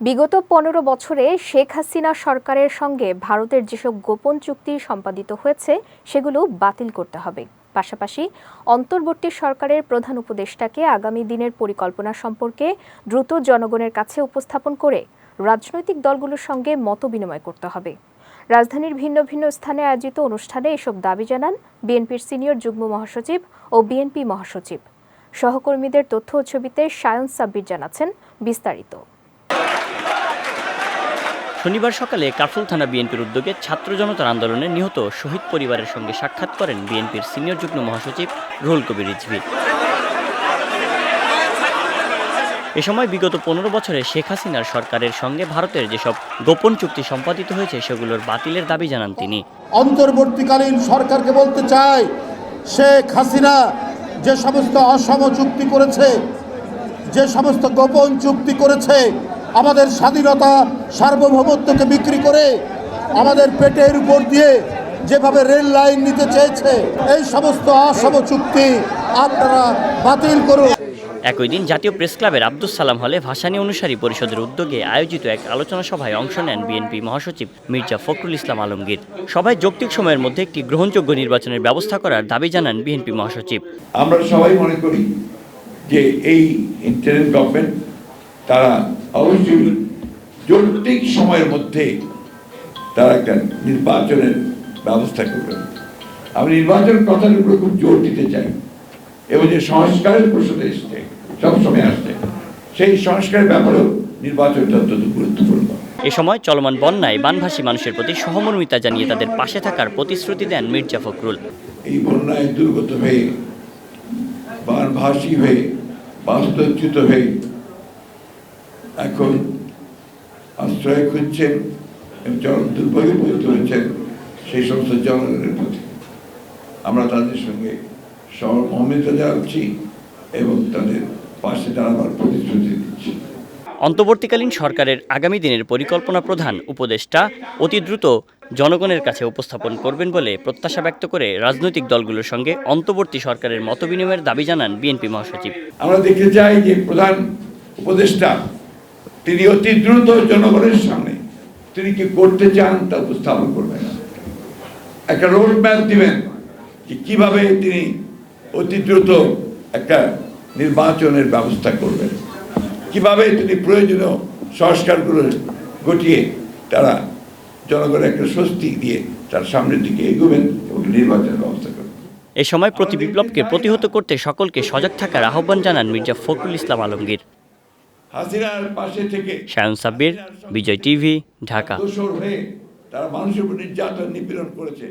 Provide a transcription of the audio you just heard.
বিগত পনেরো বছরে শেখ হাসিনা সরকারের সঙ্গে ভারতের যেসব গোপন চুক্তি সম্পাদিত হয়েছে, সেগুলো বাতিল করতে হবে। পাশাপাশি অন্তর্বর্তী সরকারের প্রধান উপদেষ্টাকে আগামী দিনের পরিকল্পনা সম্পর্কে দ্রুত জনগণের কাছে উপস্থাপন করে রাজনৈতিক দলগুলোর সঙ্গে মতবিনিময় করতে হবে। রাজধানীর ভিন্ন ভিন্ন স্থানে আয়োজিত অনুষ্ঠানে এসব দাবি জানান বিএনপির সিনিয়র যুগ্ম মহাসচিব ও বিএনপি মহাসচিব। সহকর্মীদের তথ্য ও ছবিতে সায়ন সাব্বির জানাচ্ছেন বিস্তারিত। শনিবার সকালে কাফরুল থানা বিএনপির উদ্যোগে ছাত্র জনতার আন্দোলনে নিহত শহীদ পরিবারের সঙ্গে সাক্ষাৎ করেন বিএনপির সিনিয়র যুগ্ম মহাসচিব রুহুল কবির রিজভি। এ সময় বিগত পনেরো বছরে শেখ হাসিনার সরকারের সঙ্গে ভারতের যেসব গোপন চুক্তি সম্পাদিত হয়েছে, সেগুলোর বাতিলের দাবি জানান তিনি। অন্তর্বর্তীকালীন সরকারকে বলতে চাই, শেখ হাসিনা যে সমস্ত অসম চুক্তি করেছে, যে সমস্ত গোপন চুক্তি করেছে আমাদের স্বাধীনতা সার্বভৌমত্বকে বিক্রি করে আমাদের পেটের উপর দিয়ে যেভাবে রেল লাইন নিতে চেয়েছে এই সমস্ত অসম চুক্তি আপনারা বাতিল করুন। একই দিন জাতীয় প্রেস ক্লাবের আব্দুস সালাম হলে ভাসানী অনুসারী পরিষদের উদ্যোগে আয়োজিত এক আলোচনা সভায় অংশ নেন বিএনপি মহাসচিব মির্জা ফখরুল ইসলাম আলমগীর। সভায় যৌক্তিক সময়ের মধ্যে একটি গ্রহণযোগ্য নির্বাচনের ব্যবস্থা করার দাবি জানান বিএনপি মহাসচিব। আমরা সবাই মনে করি যে এই ইন্টারিম গভর্নমেন্ট তারা অবশ্যই যৌক্তিক সময়ের মধ্যে তারা একটা নির্বাচনের ব্যবস্থা করবেন। আমি নির্বাচন কথার উপরে খুব জোর দিতে চাই এবং যে সংস্কারের প্রশ্ন এসছে সবসময় আসছে সেই সংস্কারের ব্যাপারেও নির্বাচনটা অত্যন্ত গুরুত্বপূর্ণ। এ সময় চলমান বন্যায় বানভাসী মানুষের প্রতি সহমর্মিতা জানিয়ে তাদের পাশে থাকার প্রতিশ্রুতি দেন মির্জা ফখরুল। এই বন্যায় দুর্গত হয়ে বানভাসী হয়ে বাস্তুচ্যুত হয়ে এখন আশ্রয় খুঁজছেন এবং দুর্ভোগে পতিত হচ্ছেন সেই সমস্ত জনগণের প্রতি আমরা তাদের সঙ্গে সহমর্মিতা জানাচ্ছি এবং তাদের পাশে দাঁড়াবার প্রতিশ্রুতি দিচ্ছি। অন্তর্বর্তীকালীন সরকারের আগামী দিনের পরিকল্পনা প্রধান উপদেষ্টা অতি দ্রুত জনগণের কাছে উপস্থাপন করবেন বলে প্রত্যাশা ব্যক্ত করে রাজনৈতিক দলগুলোর সঙ্গে অন্তর্বর্তী সরকারের মতবিনিময়ের দাবি জানান বিএনপি মহাসচিব। আমরা দেখতে চাই যে প্রধান উপদেষ্টা তিনি অতি দ্রুত জনগণের সামনে তিনি কি করতে চান তা উপস্থাপন করবেন একটা রোড ম্যাপ দিবেন যে কীভাবে তিনি অতি দ্রুত একটা নির্বাচনের ব্যবস্থা করবেন। কীভাবে তিনি প্রয়োজনীয় সংস্কারগুলো ঘটিয়ে তারা জনগণের একটা স্বস্তি দিয়ে তার সামনের দিকে এগোবেন এবং নির্বাচনের ব্যবস্থা করবেন। এ সময় প্রতি বিপ্লবকে প্রতিহত করতে সকলকে সজাগ থাকার আহ্বান জানান মির্জা ফখরুল ইসলাম আলমগীর। হাসিনার পাশে থেকে শায়ন সাব্বির বিজয় টিভি ঢাকা। দোষর হয়ে তারা মানুষের উপর নির্যাতন নিপীড়ন করেছে।